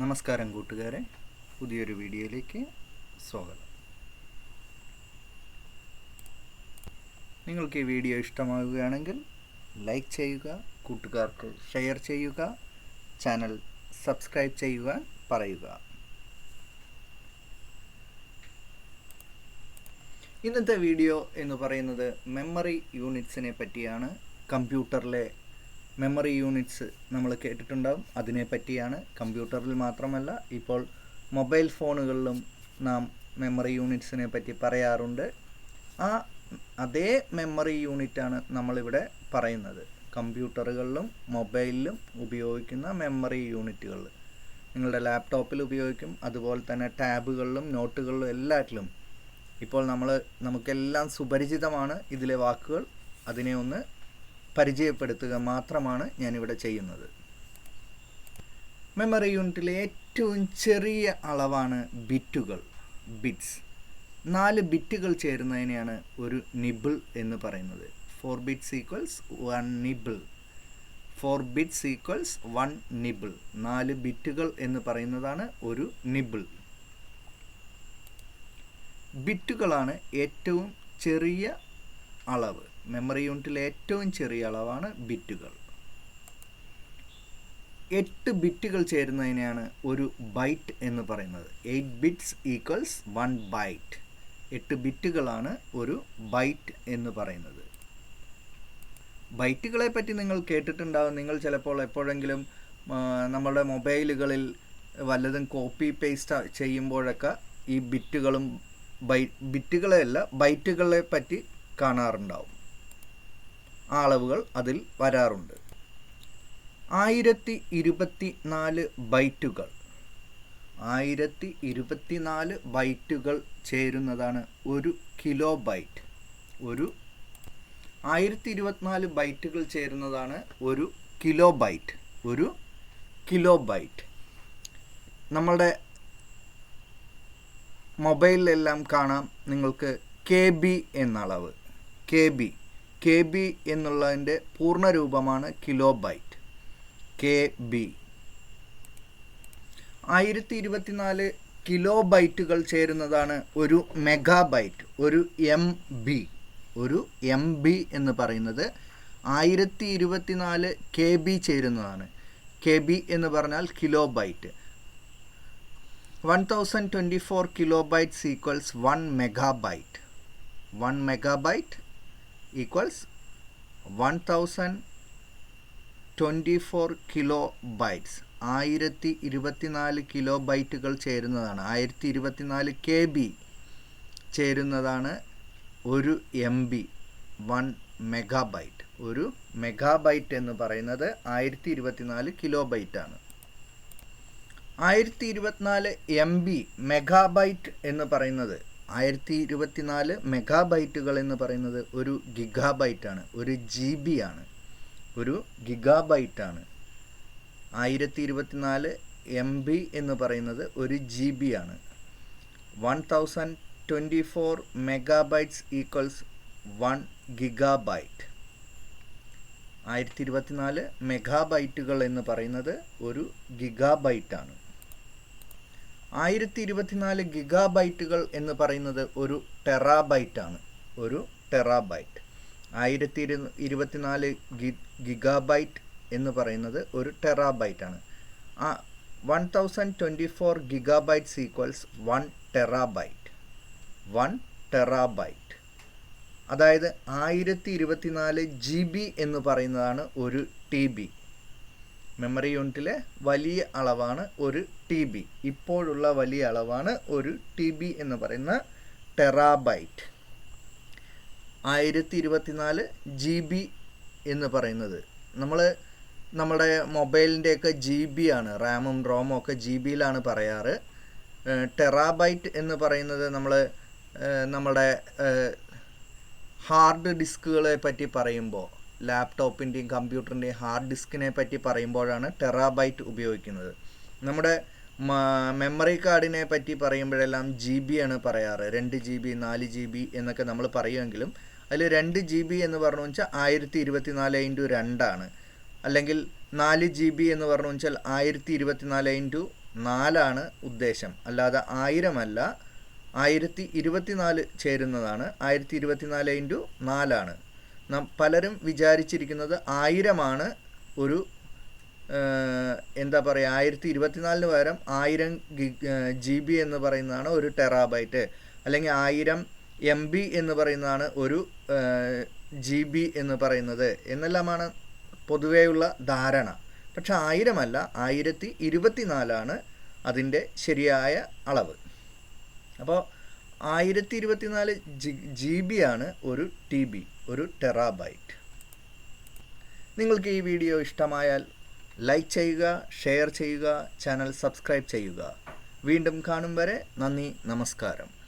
നമസ്കാരം കൂട്ടുകാരെ. പുതിയൊരു വീഡിയോയിലേക്ക് സ്വാഗതം. നിങ്ങൾക്ക് ഈ വീഡിയോ ഇഷ്ടമാവുകയാണെങ്കിൽ ലൈക്ക് ചെയ്യുക കൂട്ടുകാർക്ക് ഷെയർ ചെയ്യുക ചാനൽ സബ്സ്ക്രൈബ് ചെയ്യുക പറയുക. ഇന്നത്തെ വീഡിയോ എന്ന് പറയുന്നത് മെമ്മറി യൂണിറ്റ്സിനെ പറ്റിയാണ്. കമ്പ്യൂട്ടറിലെ മെമ്മറി യൂണിറ്റ്സ് നമ്മൾ കേട്ടിട്ടുണ്ടാവും. അതിനെപ്പറ്റിയാണ് കമ്പ്യൂട്ടറിൽ മാത്രമല്ല ഇപ്പോൾ മൊബൈൽ ഫോണുകളിലും നാം മെമ്മറി യൂണിറ്റ്സിനെ പറ്റി പറയാറുണ്ട്. ആ അതേ മെമ്മറി യൂണിറ്റാണ് നമ്മളിവിടെ പറയുന്നത്. കമ്പ്യൂട്ടറുകളിലും മൊബൈലിലും ഉപയോഗിക്കുന്ന മെമ്മറി യൂണിറ്റുകൾ നിങ്ങളുടെ ലാപ്ടോപ്പിൽ ഉപയോഗിക്കും അതുപോലെ തന്നെ ടാബുകളിലും നോട്ടുകളിലും എല്ലാറ്റിലും. ഇപ്പോൾ നമ്മൾ നമുക്കെല്ലാം സുപരിചിതമാണ് ഇതിലെ വാക്കുകൾ. അതിനെ ഒന്ന് പരിചയപ്പെടുത്തുക മാത്രമാണ് ഞാനിവിടെ ചെയ്യുന്നത്. മെമ്മറി യൂണിറ്റിലെ ഏറ്റവും ചെറിയ അളവാണ് ബിറ്റുകൾ ബിറ്റ്സ് നാല് ബിറ്റുകൾ ചേരുന്നതിനെയാണ് ഒരു നിബിൾ എന്ന് പറയുന്നത്. Four bits equals one nibble four bits equals one nibble നാല് ബിറ്റുകൾ എന്ന് പറയുന്നതാണ് ഒരു നിബിൾ ബിറ്റുകളാണ് ഏറ്റവും ചെറിയ അളവ്. മെമ്മറി യൂണിറ്റിലെ ഏറ്റവും ചെറിയ അളവാണ് ബിറ്റുകൾ. എട്ട് ബിറ്റുകൾ ചേരുന്നതിനെയാണ് ഒരു ബൈറ്റ് എന്ന് പറയുന്നത്. Eight bits equals one byte. എട്ട് ബിറ്റുകളാണ് ഒരു ബൈറ്റ് എന്ന് പറയുന്നത്. ബൈറ്റുകളെ പറ്റി നിങ്ങൾ കേട്ടിട്ടുണ്ടാവും. നിങ്ങൾ ചിലപ്പോൾ എപ്പോഴെങ്കിലും നമ്മുടെ മൊബൈലുകളിൽ വല്ലതും കോപ്പി പേസ്റ്റ് ചെയ്യുമ്പോഴൊക്കെ ഈ ബിറ്റുകളും ബൈ ബിറ്റുകളെയല്ല ബൈറ്റുകളെ പറ്റി കാണാറുണ്ടാവും. അളവുകൾ അതിൽ വരാറുണ്ട്. ആയിരത്തി ഇരുപത്തി നാല് ബൈറ്റുകൾ. ആയിരത്തി ഇരുപത്തി നാല് ബൈറ്റുകൾ ചേരുന്നതാണ് ഒരു കിലോ ബൈറ്റ്. ഒരു ആയിരത്തി ഇരുപത്തിനാല് ബൈറ്റുകൾ ചേരുന്നതാണ് ഒരു കിലോ ബൈറ്റ്. ഒരു കിലോ ബൈറ്റ്. നമ്മളുടെ മൊബൈലിലെല്ലാം കാണാം നിങ്ങൾക്ക് കെ ബി എന്ന അളവ് കെ ബി. കെ ബി എന്നുള്ളതിന്റെ പൂർണ രൂപമാണ് കിലോ ബൈറ്റ് കെ ബി ആയിരത്തി ഇരുപത്തിനാല് കിലോ ബൈറ്റുകൾ ചേരുന്നതാണ് ഒരു മെഗാ ബൈറ്റ് ഒരു എം ബി ഒരു എം ബി എന്ന് പറയുന്നത് ആയിരത്തി ഇരുപത്തിനാല് കെ ബി ചേരുന്നതാണ്. കെ ബി എന്ന് പറഞ്ഞാൽ kilobyte one thousand twenty four kilobytes equals one megabyte one megabyte four kilobytes ആയിരത്തി ഇരുപത്തിനാല് കിലോ ബൈറ്റുകൾ ചേരുന്നതാണ്. ആയിരത്തി ഇരുപത്തിനാല് കെ ബി ചേരുന്നതാണ് ഒരു എം ബി വൺ മെഗാബൈറ്റ് ഒരു മെഗാബൈറ്റ് എന്ന് പറയുന്നത് ആയിരത്തി ഇരുപത്തിനാല് കിലോ ബൈറ്റാണ് ആയിരത്തി ഇരുപത്തിനാല് എം ബി മെഗാബൈറ്റ് എന്ന് പറയുന്നത് ആയിരത്തി ഇരുപത്തിനാല് മെഗാബൈറ്റുകൾ എന്ന് പറയുന്നത് ഒരു ഗിഗാബൈറ്റാണ് ഒരു ജി ബി ആണ് ഒരു ഗിഗാബൈറ്റാണ്. ആയിരത്തി ഇരുപത്തിനാല് എം ബി എന്ന് പറയുന്നത് ഒരു ജി ബി ആണ് one thousand twenty four megabytes equals one gigabyte. ആയിരത്തി ഇരുപത്തിനാല് മെഗാബൈറ്റുകൾ എന്ന് പറയുന്നത് ഒരു ഗിഗാബൈറ്റാണ്. ആയിരത്തി ഇരുപത്തിനാല് ഗിഗാബൈറ്റുകൾ എന്ന് പറയുന്നത് ഒരു ടെറാബൈറ്റാണ്. ഒരു ടെറാബൈറ്റ്. ആയിരത്തി ഇരു ഇരുപത്തിനാല് ഗി ഗിഗാബൈറ്റ് എന്ന് പറയുന്നത് ഒരു ടെറാബൈറ്റ് ആണ് ആ one thousand twenty four gigabytes equals one terabyte. One terabyte. അതായത് ആയിരത്തി ഇരുപത്തിനാല് ജി ബി എന്ന് പറയുന്നതാണ് ഒരു ടി ബി. മെമ്മറി യൂണിറ്റിലെ വലിയ അളവാണ് ഒരു ടി ബി ഇപ്പോഴുള്ള വലിയ അളവാണ് ഒരു ടി ബി എന്ന് പറയുന്ന ടെറാബൈറ്റ് ആയിരത്തി ഇരുപത്തിനാല് ജി ബി എന്ന് പറയുന്നത്. നമ്മൾ നമ്മുടെ മൊബൈലിന്റെയൊക്കെ ജി ബി ആണ്. റാമും റോമും ഒക്കെ ജി ബിയിലാണ് പറയാറ്. ടെറാബൈറ്റ് എന്ന് പറയുന്നത് നമ്മൾ നമ്മുടെ ഹാർഡ് ഡിസ്കുകളെ പറ്റി പറയുമ്പോൾ ലാപ്ടോപ്പിന്റെയും കമ്പ്യൂട്ടറിന്റെയും ഹാർഡ് ഡിസ്കിനെ പറ്റി പറയുമ്പോഴാണ് ടെറാബൈറ്റ് ഉപയോഗിക്കുന്നത്. നമ്മുടെ മെമ്മറി കാർഡിനെ പറ്റി പറയുമ്പോഴെല്ലാം ജി ബി ആണ് പറയാറ്. രണ്ട് ജി ബി നാല് ജി ബി എന്നൊക്കെ നമ്മൾ പറയുമെങ്കിലും അതിൽ രണ്ട് ജി ബി എന്ന് പറഞ്ഞു വെച്ചാൽ ആയിരത്തി ഇരുപത്തി നാല് ഇന്റു രണ്ടാണ്. അല്ലെങ്കിൽ നാല് ജി ബി എന്ന് പറഞ്ഞു വെച്ചാൽ ആയിരത്തി ഇരുപത്തി നാല് ഇന്റു നാലാണ് ഉദ്ദേശം. അല്ലാതെ ആയിരമല്ല ആയിരത്തി ഇരുപത്തിനാല് ചേരുന്നതാണ്. ആയിരത്തി ഇരുപത്തിനാല് ഇന്റു നാലാണ്. പലരും വിചാരിച്ചിരിക്കുന്നത് ആയിരമാണ് ഒരു എന്താ പറയുക ആയിരത്തി ഇരുപത്തിനാലിന് പകരം ആയിരം ജി ബി എന്ന് പറയുന്നതാണ് ഒരു ടെറാബൈറ്റ്. അല്ലെങ്കിൽ ആയിരം എം ബി എന്ന് പറയുന്നതാണ് ഒരു ജി ബി എന്ന് പറയുന്നത്. എന്നെല്ലാമാണ് പൊതുവെയുള്ള ധാരണ. പക്ഷെ ആയിരമല്ല ആയിരത്തി ഇരുപത്തിനാലാണ് അതിന്റെ ശരിയായ അളവ്. അപ്പോൾ ആയിരത്തി ഇരുപത്തിനാല് ജി ജി ബി ആണ് ഒരു ടി ബി ഒരു ടെറാബൈറ്റ്. നിങ്ങൾക്ക് ഈ വീഡിയോ ഇഷ്ടമായാൽ ലൈക്ക് ചെയ്യുക ഷെയർ ചെയ്യുക ചാനൽ സബ്സ്ക്രൈബ് ചെയ്യുക. വീണ്ടും കാണും വരെ നന്ദി നമസ്കാരം.